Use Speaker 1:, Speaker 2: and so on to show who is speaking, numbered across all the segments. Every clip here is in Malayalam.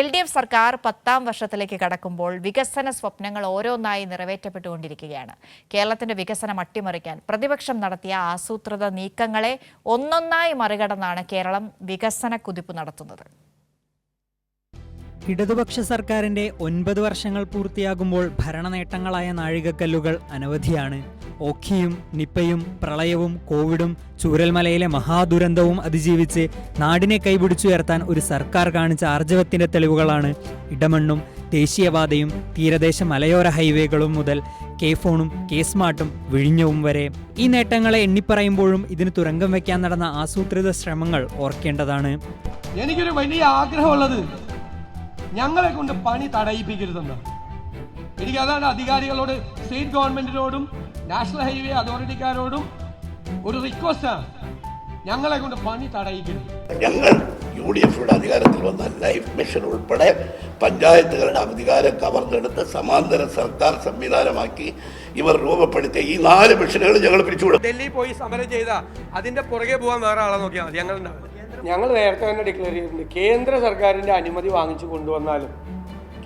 Speaker 1: എൽ ഡി എഫ് സർക്കാർ പത്താം വർഷത്തിലേക്ക് കടക്കുമ്പോൾ വികസന സ്വപ്നങ്ങൾ ഓരോന്നായി നിറവേറ്റപ്പെട്ടുകൊണ്ടിരിക്കുകയാണ്. കേരളത്തിന്റെ വികസനം അട്ടിമറിക്കാൻ പ്രതിപക്ഷം നടത്തിയ ആസൂത്രിത നീക്കങ്ങളെ ഒന്നൊന്നായി മറികടന്നാണ് കേരളം വികസന കുതിപ്പ് നടത്തുന്നത്.
Speaker 2: ഇടതുപക്ഷ സർക്കാരിന്റെ ഒൻപത് വർഷങ്ങൾ പൂർത്തിയാകുമ്പോൾ ഭരണനേട്ടങ്ങളായ നാഴികക്കല്ലുകൾ അനവധിയാണ്. ഓഖിയും നിപ്പയും പ്രളയവും കോവിഡും ചൂരൽമലയിലെ മഹാദുരന്തവും അതിജീവിച്ച് നാടിനെ കൈപിടിച്ചുയർത്താൻ ഒരു സർക്കാർ കാണിച്ച ആർജവത്തിന്റെ തെളിവുകളാണ്. ഇടമണ്ണും ദേശീയപാതയും തീരദേശ മലയോര ഹൈവേകളും മുതൽ കെ ഫോണും കെ സ്മാർട്ടും വിഴിഞ്ഞവും വരെ. ഈ നേട്ടങ്ങളെ എണ്ണിപ്പറയുമ്പോഴും ഇതിന് തുരങ്കം വയ്ക്കാൻ നടന്ന ആസൂത്രിത ശ്രമങ്ങൾ ഓർക്കേണ്ടതാണ്.
Speaker 3: എനിക്കൊരു വലിയ ആഗ്രഹമുള്ളത് ഞങ്ങളെ കൊണ്ട് പണി തടയിപ്പിക്കരുതെന്ന് എനിക്ക് അതാണ് അധികാരികളോട് സ്റ്റേറ്റ് ഗവൺമെന്റിനോടും നാഷണൽ ഹൈവേ അതോറിറ്റിക്കാരോടും ഒരു റിക്വസ്റ്റാണ് ഞങ്ങളെ കൊണ്ട് പണി തടയിക്കരുത്.
Speaker 4: ഞങ്ങൾ യു ഡി എഫിയുടെ അധികാരത്തിൽ വന്ന ലൈഫ് മിഷൻ ഉൾപ്പെടെ പഞ്ചായത്തുകളുടെ അധികാരം കവർന്നെടുത്ത് സമാന്തര സർക്കാർ സംവിധാനമാക്കി ഇവർ രൂപപ്പെടുത്തിയ ഈ നാല് മിഷനുകൾ ഞങ്ങൾ പിരിച്ചുവിടും
Speaker 3: ഡൽഹി പോയി സമരം ചെയ്ത അതിന്റെ പുറകെ പോകാൻ വേറെ ആളെ നോക്കിയാൽ മതി. ഞങ്ങൾ ഞങ്ങൾ നേരത്തെ തന്നെ ഡിക്ലെയർ ചെയ്തിട്ടുണ്ട്. കേന്ദ്ര സർക്കാരിന്റെ അനുമതി വാങ്ങിച്ചു കൊണ്ടുവന്നാലും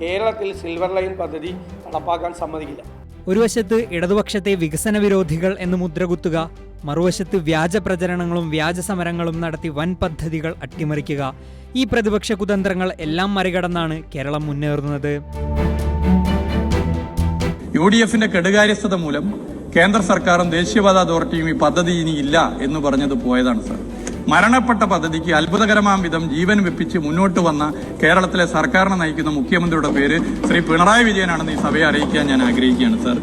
Speaker 3: കേരളത്തിൽ സിൽവർ ലൈൻ പദ്ധതി നടപ്പാക്കാൻ സമ്മതിക്കില്ല.
Speaker 2: ഒരു വശത്ത് ഇടതുപക്ഷത്തെ വികസന വിരോധികൾ എന്ന് മുദ്രകുത്തുക മറുവശത്ത് വ്യാജ പ്രചരണങ്ങളും വ്യാജ സമരങ്ങളും നടത്തി വൻ പദ്ധതികൾ അട്ടിമറിക്കുക. ഈ പ്രതിപക്ഷ കുതന്ത്രങ്ങൾ എല്ലാം മറികടന്നാണ് കേരളം മുന്നേറുന്നത്.
Speaker 5: യു ഡി എഫിന്റെ കെടുകാര്യസ്ഥത മൂലം കേന്ദ്ര സർക്കാരും ദേശീയപാത അതോറിറ്റിയും ഈ പദ്ധതി ഇനി ഇല്ല എന്ന് പറഞ്ഞത് പോയതാണ് സാർ. മരണപ്പെട്ട പദ്ധതിക്ക് അത്ഭുതകരമാം വിധം ജീവൻ വെപ്പിച്ച് മുന്നോട്ട് വന്ന കേരളത്തിലെ സർക്കാരിനെ നയിക്കുന്ന മുഖ്യമന്ത്രിയുടെ പേര് ശ്രീ പിണറായി വിജയനാണെന്ന് ഈ സഭയെ അറിയിക്കാൻ ഞാൻ ആഗ്രഹിക്കുകയാണ് സാർ.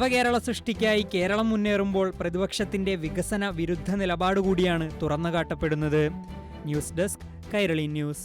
Speaker 2: നവകേരള സൃഷ്ടിക്കായി കേരളം മുന്നേറുമ്പോൾ പ്രതിപക്ഷത്തിന്റെ വികസന വിരുദ്ധ നിലപാടുകൂടിയാണ് തുറന്നുകാട്ടപ്പെടുന്നത്. News desk Kairali news.